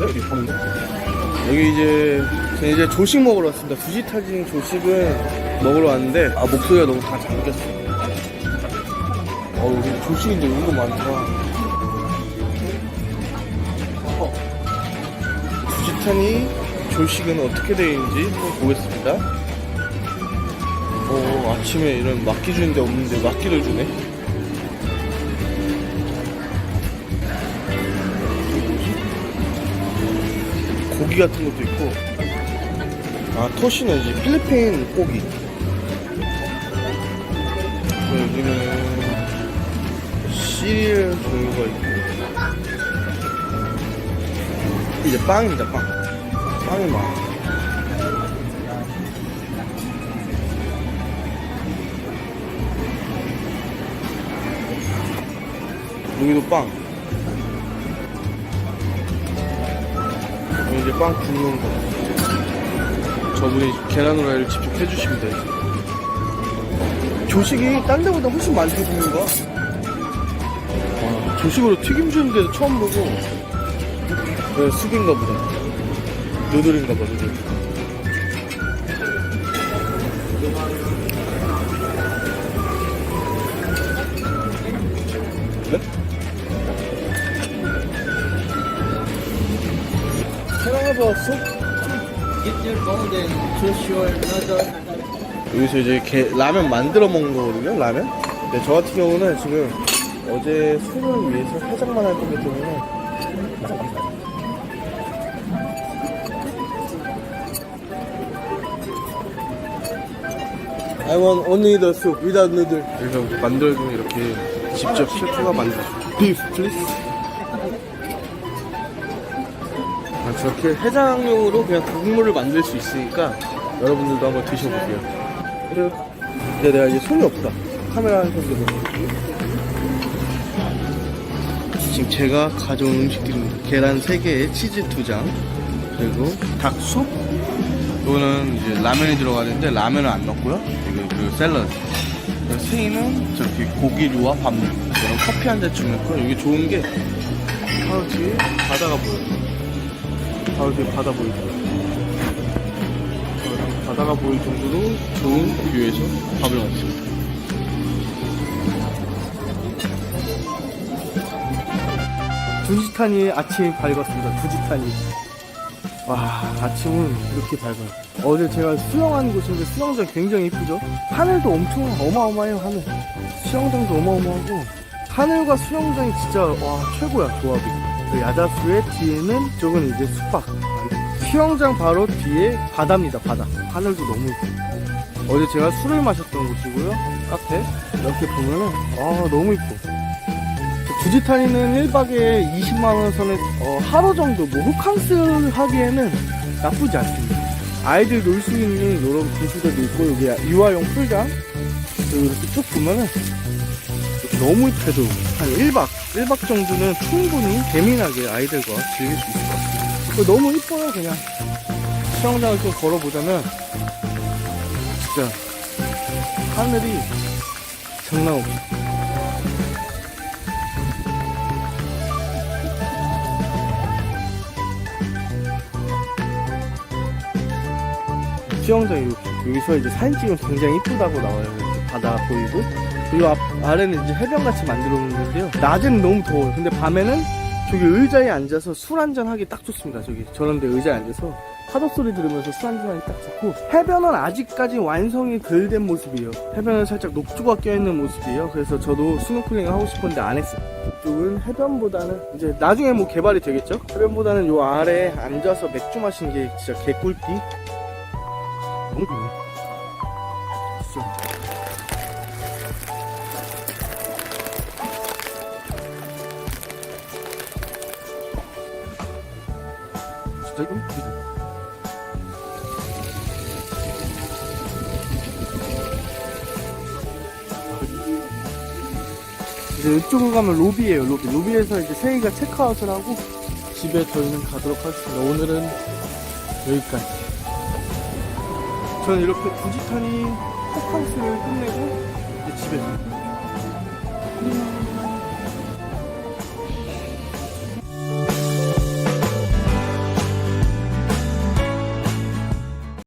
여기 방금. 여기 이제 저는 이제 조식 먹으러 왔습니다. 두시타진 조식은 먹으러 왔는데 아 목소리가 너무 다 잠겼어. 어 여기 조식인데 은근 많다. 어. 두시타니 조식은 어떻게 되어 있는지 한번 보겠습니다. 어 아침에 이런 막기 주는 데 없는데 막기를 주네. 고기 같은 것도 있고. 아 토시는 이제 필리핀 고기. 여기는 시리얼 종류가 있고. 이제 빵입니다 빵. 빵이 많아. 여기도 빵 이제 빵 굽는 거. 저분이 계란 후라이를 직접 해주시면 돼요. 조식이 딴 데보다 훨씬 많게 굽는 거야. 와, 조식으로 튀김 주는 데도 처음 보고. 왜 숙인가 보다. 누들인가 봐, 누들. Noodle. 여기서 이제 게, 라면 만들어 먹는 거거든요, 라면? 근데 저 같은 경우는 지금 어제 술을 위해서 살짝만 할 거기 때문에 I want only the soup without noodle. 그래서 만들어주면 이렇게 직접 셰프가 만들어. Beef, please. 아, 저렇게 해장용으로 그냥 국물을 만들 수 있으니까 여러분들도 한번 드셔보세요. 그래요. 근데 내가 이제 손이 없다. 카메라 한 손으로. 지금 제가 가져온 음식들입니다. 계란 3개에 치즈 2장, 그리고 닭숲. 이거는 이제 라면이 들어가는데 라면은 안 넣고요. 그리고, 그리고 샐러드. 새우는 저렇게 고기류와 밥물. 그리고 커피 한 잔쯤 넣고 여기 좋은 게 바로 뒤에 바다가 보여요. 바로 뒤에 바다 보이죠. 바다가 보일 정도로 좋은 뷰에서 밥을 먹습니다. 두지탄이 아침이 밝았습니다. 두지탄이. 와, 아침은 이렇게 밝아요. 어제 제가 수영한 곳인데 수영장 굉장히 이쁘죠? 하늘도 엄청 어마어마해요, 하늘. 수영장도 어마어마하고. 하늘과 수영장이 진짜, 와, 최고야, 조합이. 그 야자수의 뒤에는 저건 이제 숙박. 수영장 바로 뒤에 바다입니다, 바다. 하늘도 너무 이뻐. 어제 제가 술을 마셨던 곳이고요. 카페. 이렇게 보면은, 아, 너무 이뻐. 두지타니는 1박에 20만원 선에, 어, 하루 정도, 뭐, 호캉스 하기에는 나쁘지 않습니다. 아이들 놀 수 있는 이런 분수대도 있고, 여기 유아용 풀장. 이렇게 쭉 보면은, 너무 이쁘도 한 1박, 1박 정도는 충분히 재미나게 아이들과 즐길 수 있을 것. 그거 너무 이뻐요, 그냥. 수영장을 좀 걸어보자면, 진짜, 하늘이 장난 없어. 수영장이 이렇게, 여기서 이제 사진 찍으면 굉장히 이쁘다고 나와요. 바다 보이고. 그리고 앞, 아래는 이제 해변같이 만들어 놓는데요. 낮에는 너무 더워요. 근데 밤에는 저기 의자에 앉아서 술 한잔 하기 딱 좋습니다. 저기 저런 데 의자에 앉아서 파도 소리 들으면서 술 한잔 하기 딱 좋고 해변은 아직까지 완성이 덜 된 모습이에요. 해변은 살짝 녹조가 껴있는 모습이에요. 그래서 저도 스노클링 하고 싶었는데 안 했어요. 이쪽은 해변보다는 이제 나중에 뭐 개발이 되겠죠? 해변보다는 요 아래에 앉아서 맥주 마시는 게 진짜 개꿀띠. 너무 좋네. 이거 믿어. 이제 이쪽으로 가면 로비예요 로비 로비에서 이제 세이가 체크아웃을 하고 집에 저희는 가도록 하겠습니다 오늘은 여기까지 저는 이렇게 두지탄이 호캉스를 끝내고 이제 집에 음.